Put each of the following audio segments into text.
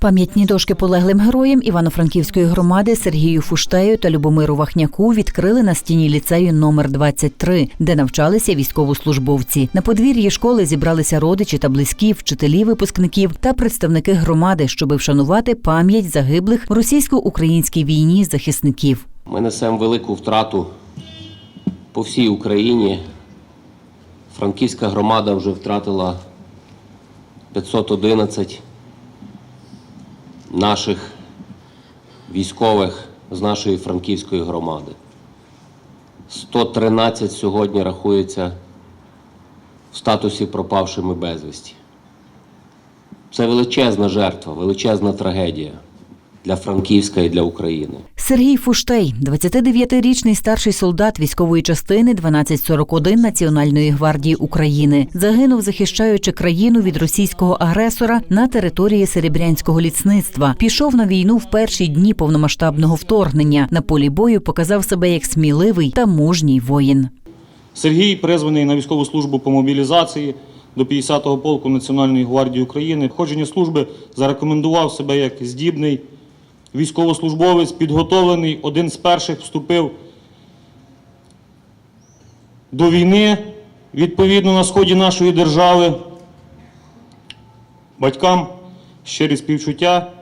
Пам'ятні дошки полеглим героям Івано-Франківської громади Сергію Фуштею та Любомиру Вахняку відкрили на стіні ліцею номер 23, де навчалися військовослужбовці. На подвір'ї школи зібралися родичі та близькі, вчителі випускників та представники громади, щоби вшанувати пам'ять загиблих в російсько-українській війні захисників. Ми несемо велику втрату по всій Україні. Франківська громада вже втратила 511 наших військових з нашої франківської громади. 113 сьогодні рахується в статусі пропавшими безвісті. Це величезна жертва, величезна трагедія для Франківська і для України. Сергій Фуштей, 29-річний старший солдат військової частини 1241 Національної гвардії України, загинув, захищаючи країну від російського агресора на території серебрянського ліцництва. Пішов на війну в перші дні повномасштабного вторгнення. На полі бою показав себе як сміливий та мужній воїн. Сергій призваний на військову службу по мобілізації до 50-го полку Національної гвардії України. Входження служби зарекомендував себе як здібний військовослужбовець, підготовлений, один з перших вступив до війни відповідно на сході нашої держави. Батькам щирі співчуття.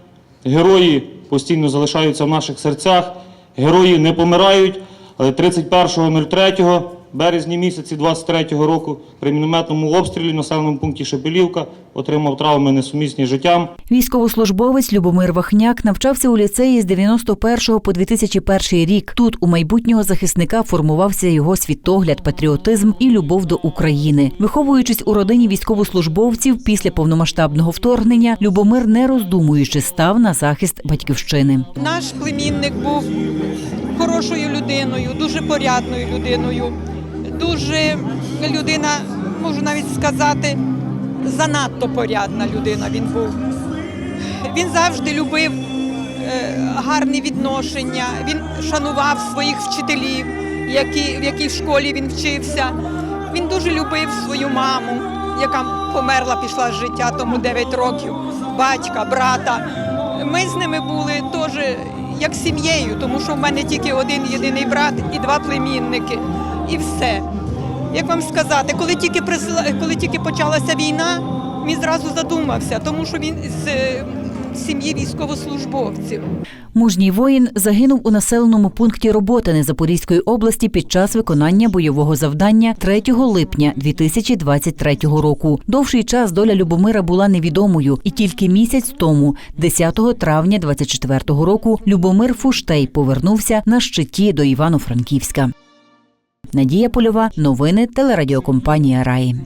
Герої постійно залишаються в наших серцях. Герої не помирають, але 31.03 березні місяці 23-го року при мінометному обстрілі в населеному пункті Шепелівка отримав травми несумісні з життям. Військовослужбовець Любомир Вахняк навчався у ліцеї з 91 по 2001 рік. Тут у майбутнього захисника формувався його світогляд, патріотизм і любов до України. Виховуючись у родині військовослужбовців після повномасштабного вторгнення, Любомир, не роздумуючи, став на захист батьківщини. Наш племінник був хорошою людиною, дуже порядною людиною, дуже людина, можу навіть сказати, занадто порядна людина він був. Він завжди любив е, гарні відношення, він шанував своїх вчителів, які, в якій школі він вчився. Він дуже любив свою маму, яка померла, пішла з життя тому 9 років, батька, брата. Ми з ними були теж як сім'єю, тому що в мене тільки один єдиний брат і два племінники. І все. Як вам сказати, коли тільки присила... коли тільки почалася війна, він зразу задумався, тому що він з е, сім'ї військовослужбовців. Мужній воїн загинув у населеному пункті Роботине Запорізької області під час виконання бойового завдання 3 липня 2023 року. Довший час доля Любомира була невідомою, і тільки місяць тому, 10 травня 24 року, Любомир Фуштей повернувся на щиті до Івано-Франківська. Надія Польова, новини телерадіокомпанія Раї.